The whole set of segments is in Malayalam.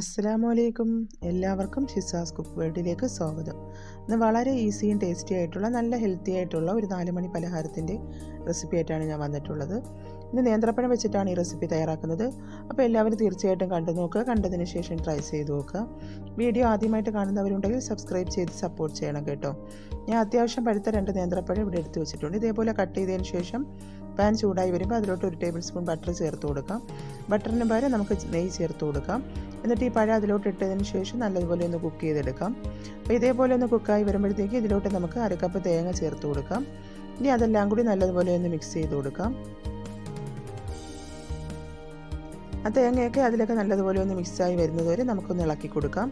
അസ്സലാമു അലൈക്കും എല്ലാവർക്കും ഷിസാസ് കുക്ക് വേൾഡിലേക്ക് സ്വാഗതം. ഇന്ന് വളരെ ഈസിയും ടേസ്റ്റി ആയിട്ടുള്ള നല്ല ഹെൽത്തി ആയിട്ടുള്ള ഒരു നാലുമണി പലഹാരത്തിന്റെ റെസിപ്പി ആയിട്ടാണ് ഞാൻ വന്നിട്ടുള്ളത്. ഇന്ന് നേന്ത്രപ്പഴം വെച്ചിട്ടാണ് ഈ റെസിപ്പി തയ്യാറാക്കുന്നത്. അപ്പോൾ എല്ലാവരും തീർച്ചയായിട്ടും കണ്ടു നോക്കുക. കണ്ടതിന് ശേഷം ട്രൈ ചെയ്ത് നോക്കുക. വീഡിയോ ആദ്യമായിട്ട് കാണുന്നവരുണ്ടെങ്കിൽ സബ്സ്ക്രൈബ് ചെയ്ത് സപ്പോർട്ട് ചെയ്യണം കേട്ടോ. ഞാൻ അത്യാവശ്യം പഴുത്ത രണ്ട് നേന്ത്രപ്പഴം ഇവിടെ എടുത്ത് വെച്ചിട്ടുണ്ട്. ഇതേപോലെ കട്ട് ചെയ്തതിന് ശേഷം പാൻ ചൂടായി വരുമ്പോൾ അതിലോട്ട് ഒരു ടേബിൾ സ്പൂൺ ബട്ടർ ചേർത്ത് കൊടുക്കാം. ബട്ടറിന് പകരം നമുക്ക് നെയ്യ് ചേർത്ത് കൊടുക്കാം. എന്നിട്ട് ഈ പഴം അതിലോട്ട് ഇട്ടതിന് ശേഷം നല്ലതുപോലെ ഒന്ന് കുക്ക് ചെയ്തെടുക്കാം. അപ്പോൾ ഇതേപോലെ ഒന്ന് കുക്കായി വരുമ്പോഴത്തേക്ക് ഇതിലോട്ട് നമുക്ക് അരക്കപ്പ് തേങ്ങ ചേർത്ത് കൊടുക്കാം. ഇനി അതെല്ലാം കൂടി നല്ലതുപോലെ ഒന്ന് മിക്സ് ചെയ്ത് കൊടുക്കാം. ആ തേങ്ങയൊക്കെ അതിലൊക്കെ നല്ലതുപോലെ ഒന്ന് മിക്സായി വരുന്നത് വരെ നമുക്കൊന്ന് ഇളക്കി കൊടുക്കാം.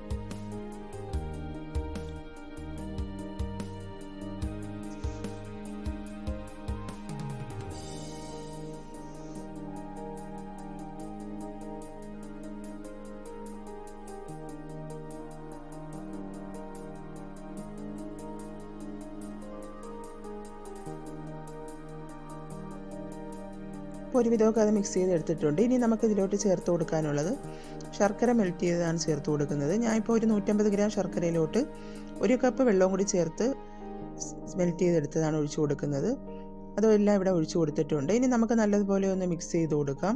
ഒരുവിധമൊക്കെ അത് മിക്സ് ചെയ്ത് എടുത്തിട്ടുണ്ട് ഇനി നമുക്ക് ഇതിലോട്ട് ചേർത്ത് കൊടുക്കാനുള്ളത് ശർക്കര മെൽറ്റ് ചെയ്തതാണ് ചേർത്ത് കൊടുക്കുന്നത്. ഞാനിപ്പോൾ ഒരു നൂറ്റമ്പത് ഗ്രാം ശർക്കരയിലോട്ട് ഒരു കപ്പ് വെള്ളവും കൂടി ചേർത്ത് മെൽറ്റ് ചെയ്തെടുത്തതാണ് ഒഴിച്ചു കൊടുക്കുന്നത്. അതെല്ലാം ഇവിടെ ഒഴിച്ചു കൊടുത്തിട്ടുണ്ട്. ഇനി നമുക്ക് നല്ലതുപോലെ ഒന്ന് മിക്സ് ചെയ്ത് കൊടുക്കാം.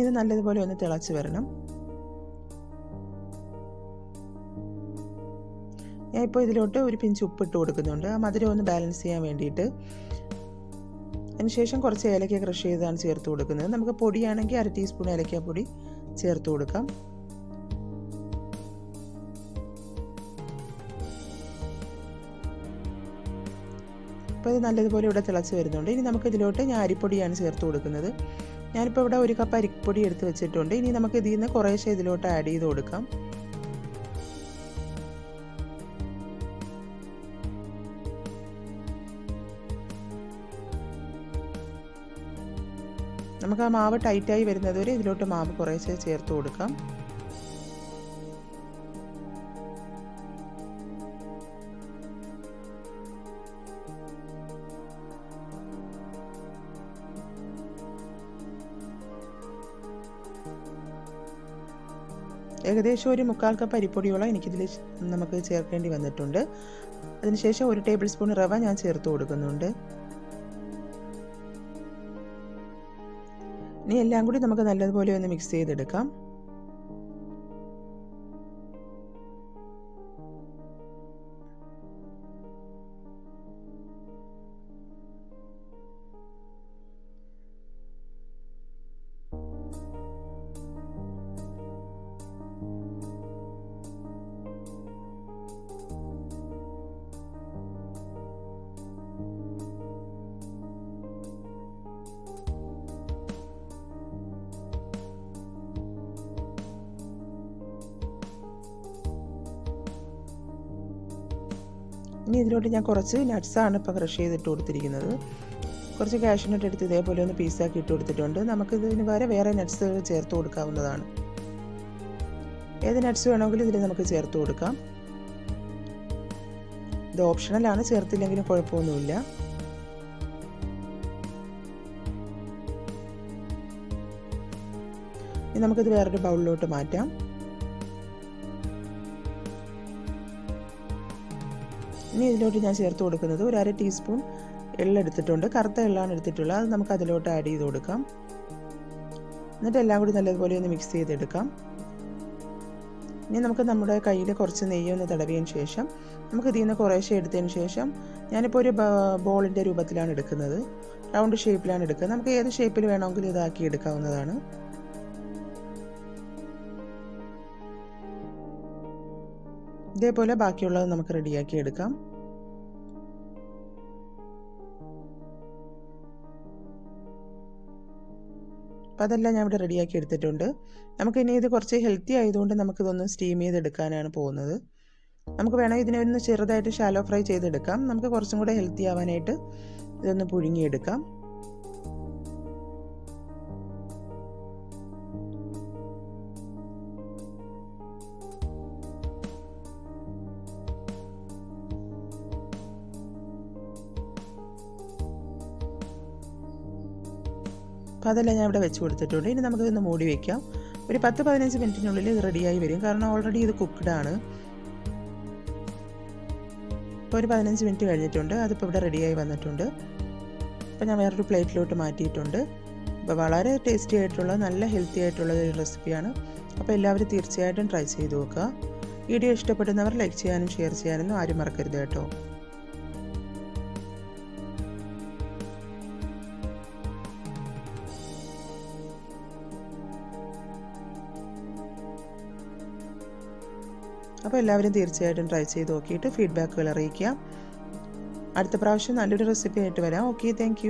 ഇത് നല്ലതുപോലെ ഒന്ന് തിളച്ച് വരണം. ഞാൻ ഇപ്പോൾ ഇതിലോട്ട് ഒരു പിഞ്ച് ഉപ്പിട്ട് കൊടുക്കുന്നുണ്ട്. ആ മധുരം ഒന്ന് ബാലൻസ് ചെയ്യാൻ വേണ്ടിയിട്ട്. അതിനുശേഷം കുറച്ച് ഏലക്ക ക്രഷ് ചെയ്താണ് ചേർത്ത് കൊടുക്കുന്നത്. നമുക്ക് പൊടിയാണെങ്കിൽ അര ടീസ്പൂൺ ഏലക്കാപ്പൊടി പൊടി ചേർത്ത് കൊടുക്കാം. അപ്പോൾ ഇത് നല്ലതുപോലെ ഇവിടെ തിളച്ച് വരുന്നുണ്ട്. ഇനി നമുക്ക് ഇതിലോട്ട് ഞാൻ അരിപ്പൊടിയാണ് ചേർത്ത് കൊടുക്കുന്നത്. ഞാനിപ്പോൾ ഇവിടെ ഒരു കപ്പ് അരിപ്പൊടി എടുത്ത് വെച്ചിട്ടുണ്ട്. ഇനി നമുക്ക് ഇതിൽ നിന്ന് കുറേശ്ശെ ഇതിലോട്ട് ആഡ് ചെയ്ത് കൊടുക്കാം. നമുക്ക് ആ മാവ് ടൈറ്റായി വരുന്നത് വരെ ഇതിലോട്ട് മാവ് കുറേശ്ശെ ചേർത്ത് കൊടുക്കാം. ഏകദേശം ഒരു മുക്കാൽ കപ്പ് അരിപ്പൊടിയോളം എനിക്കിതിൽ നമുക്ക് ചേർക്കേണ്ടി വന്നിട്ടുണ്ട്. അതിനുശേഷം ഒരു ടേബിൾ സ്പൂൺ റവ ഞാൻ ചേർത്ത് കൊടുക്കുന്നുണ്ട്. ഇനി എല്ലാം കൂടി നമുക്ക് നല്ലതുപോലെ ഒന്ന് മിക്സ് ചെയ്തെടുക്കാം. ഇനി ഇതിലോട്ട് ഞാൻ കുറച്ച് നട്ട്സാണ് ഇപ്പോൾ ക്രഷ് ചെയ്തിട്ട് കൊടുത്തിരിക്കുന്നത്. കുറച്ച് കാഷ്യൂനട്ട് എടുത്ത് ഇതേപോലെ ഒന്ന് പീസാക്കി ഇട്ട് കൊടുത്തിട്ടുണ്ട്. നമുക്ക് ഇതിന് പകരം വേറെ നട്ട്സ് ചേർത്ത് കൊടുക്കാവുന്നതാണ്. ഏത് നട്ട്സ് വേണമെങ്കിലും ഇതിൽ നമുക്ക് ചേർത്ത് കൊടുക്കാം. ഇത് ഓപ്ഷണലാണ് ചേർത്തില്ലെങ്കിലും കുഴപ്പമൊന്നുമില്ല. ഇനി നമുക്കിത് വേറൊരു ബൗളിലോട്ട് മാറ്റാം. ഇനി ഇതിലോട്ട് ഞാൻ ചേർത്ത് കൊടുക്കുന്നത് ഒരു അര ടീസ്പൂൺ എള്ളെടുത്തിട്ടുണ്ട് കറുത്ത എള്ളാണ് എടുത്തിട്ടുള്ളത്. അത് നമുക്ക് അതിലോട്ട് ആഡ് ചെയ്ത് കൊടുക്കാം. എന്നിട്ട് എല്ലാം കൂടി നല്ലതുപോലെ ഒന്ന് മിക്സ് ചെയ്തെടുക്കാം. ഇനി നമുക്ക് നമ്മുടെ കയ്യിൽ കുറച്ച് നെയ്യ് ഒന്ന് തടവിയതിന് ശേഷം നമുക്ക് ഇതിൽ നിന്ന് കുറേശ്ശെ എടുത്തതിന് ശേഷം ഞാനിപ്പോൾ ഒരു ബോളിന്റെ രൂപത്തിലാണ് എടുക്കുന്നത്. റൗണ്ട് ഷേപ്പിലാണ് എടുക്കുന്നത്. നമുക്ക് ഏത് ഷേപ്പിൽ വേണമെങ്കിലും ഇതാക്കി എടുക്കാവുന്നതാണ്. ഇതേപോലെ ബാക്കിയുള്ളത് നമുക്ക് റെഡിയാക്കി എടുക്കാം. അപ്പം അതെല്ലാം ഞാൻ ഇവിടെ റെഡിയാക്കി എടുത്തിട്ടുണ്ട്. നമുക്ക് ഇനി ഇത് കുറച്ച് ഹെൽത്തി ആയതുകൊണ്ട് നമുക്കിതൊന്ന് സ്റ്റീം ചെയ്തെടുക്കാനാണ് പോകുന്നത്. നമുക്ക് വേണമെങ്കിൽ ഇതിനെ ഒന്ന് ചെറുതായിട്ട് ഷാലോ ഫ്രൈ ചെയ്തെടുക്കാം. നമുക്ക് കുറച്ചും കൂടെ ഹെൽത്തി ആവാനായിട്ട് ഇതൊന്ന് പുഴുങ്ങിയെടുക്കാം. അപ്പോൾ അതെല്ലാം ഞാൻ ഇവിടെ വെച്ച് കൊടുത്തിട്ടുണ്ട്. ഇനി നമുക്കിതൊന്ന് മൂടി വെക്കാം. ഒരു പത്ത് പതിനഞ്ച് മിനിറ്റിനുള്ളിൽ ഇത് റെഡിയായി വരും. കാരണം ഓൾറെഡി ഇത് കുക്ക്ഡ് ആണ്. ഇപ്പോൾ ഒരു പതിനഞ്ച് മിനിറ്റ് കഴിഞ്ഞിട്ടുണ്ട്. അതിപ്പോൾ ഇവിടെ റെഡിയായി വന്നിട്ടുണ്ട്. അപ്പോൾ ഞാൻ വേറൊരു പ്ലേറ്റിലോട്ട് മാറ്റിയിട്ടുണ്ട്. അപ്പോൾ വളരെ ടേസ്റ്റി ആയിട്ടുള്ള നല്ല ഹെൽത്തി ആയിട്ടുള്ള ഒരു റെസിപ്പിയാണ് അപ്പോൾ എല്ലാവരും തീർച്ചയായിട്ടും ട്രൈ ചെയ്ത് നോക്കുക. വീഡിയോ ഇഷ്ടപ്പെടുന്നവർ ലൈക്ക് ചെയ്യാനും ഷെയർ ചെയ്യാനൊന്നും ആരും മറക്കരുത് കേട്ടോ. അപ്പോൾ എല്ലാവരും തീർച്ചയായിട്ടും ട്രൈ ചെയ്ത് നോക്കിയിട്ട് ഫീഡ്ബാക്കുകൾ അറിയിക്കുക. അടുത്ത പ്രാവശ്യം നല്ലൊരു റെസിപ്പി ആയിട്ട് വരാം. Okay thank